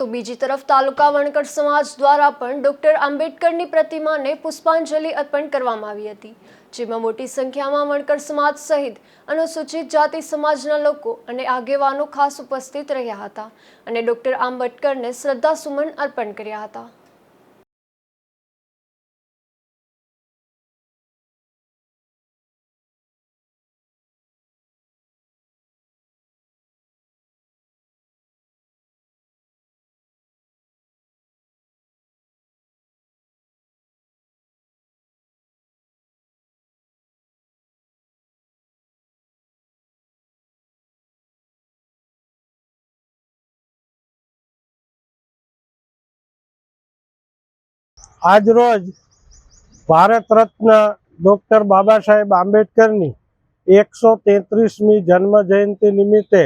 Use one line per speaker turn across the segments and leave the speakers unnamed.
તો બીજી તરફ તાલુકા વણકર સમાજ દ્વારા પણ ડોક્ટર આંબેડકરની પ્રતિમાને પુષ્પાંજલિ અર્પણ કરવામાં આવી હતી, જેમાં મોટી સંખ્યામાં વણકર સમાજ સહિત અનુસૂચિત જાતિ સમાજના લોકો અને આગેવાનો ખાસ ઉપસ્થિત રહ્યા હતા અને ડોક્ટર આંબેડકરને શ્રદ્ધાસુમન અર્પણ કર્યા હતા.
આજરોજ ભારત રત્ન ડૉક્ટર બાબા સાહેબ આંબેડકરની એકસો તેત્રીસમી જન્મ જયંતિ નિમિત્તે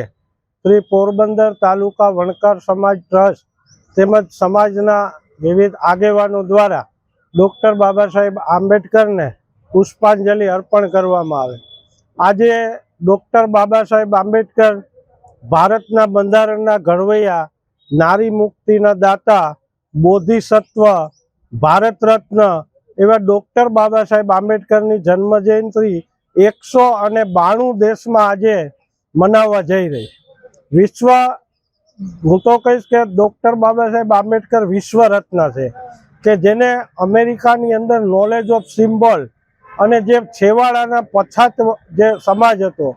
શ્રી પોરબંદર તાલુકા વણકર સમાજ ટ્રસ્ટ તેમજ સમાજના વિવિધ આગેવાનો દ્વારા ડૉક્ટર બાબા સાહેબ આંબેડકરને પુષ્પાંજલિ અર્પણ કરવામાં આવે. આજે ડૉક્ટર બાબા સાહેબ આંબેડકર ભારતના બંધારણના ઘડવૈયા, નારી મુક્તિના દાતા, બોધિસત્વ ભારત રત્ન એવા ડૉક્ટર બાબા સાહેબ આંબેડકરની જન્મ જયંતિ એકસો અને બાણું દેશમાં આજે મનાવવા જઈ રહી. વિશ્વ, હું તો કહીશ કે ડૉક્ટર બાબા સાહેબ આંબેડકર વિશ્વ રત્ન છે, કે જેને અમેરિકાની અંદર નોલેજ ઓફ સિમ્બોલ અને જે છેવાડાના પછાત જે સમાજ હતો,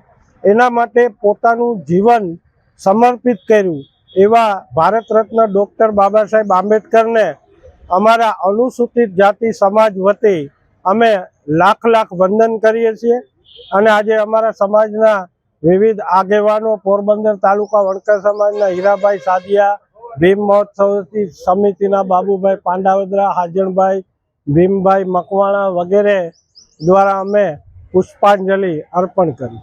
એના માટે પોતાનું જીવન સમર્પિત કર્યું એવા ભારત રત્ન ડૉક્ટર બાબા સાહેબ આંબેડકરને અમારા અનુસૂચિત જાતિ સમાજ વતી અમે લાખ લાખ વંદન કરીએ છીએ અને આજે અમારા સમાજના વિવિધ આગેવાનો, પોરબંદર તાલુકા વણકર સમાજના હીરાભાઈ સાદિયા, ભીમ મહોત્સવ સમિતિના બાબુભાઈ પાંડાવદરા, હાજણભાઈ ભીમભાઈ મકવાણા વગેરે દ્વારા અમે પુષ્પાંજલિ અર્પણ કરી.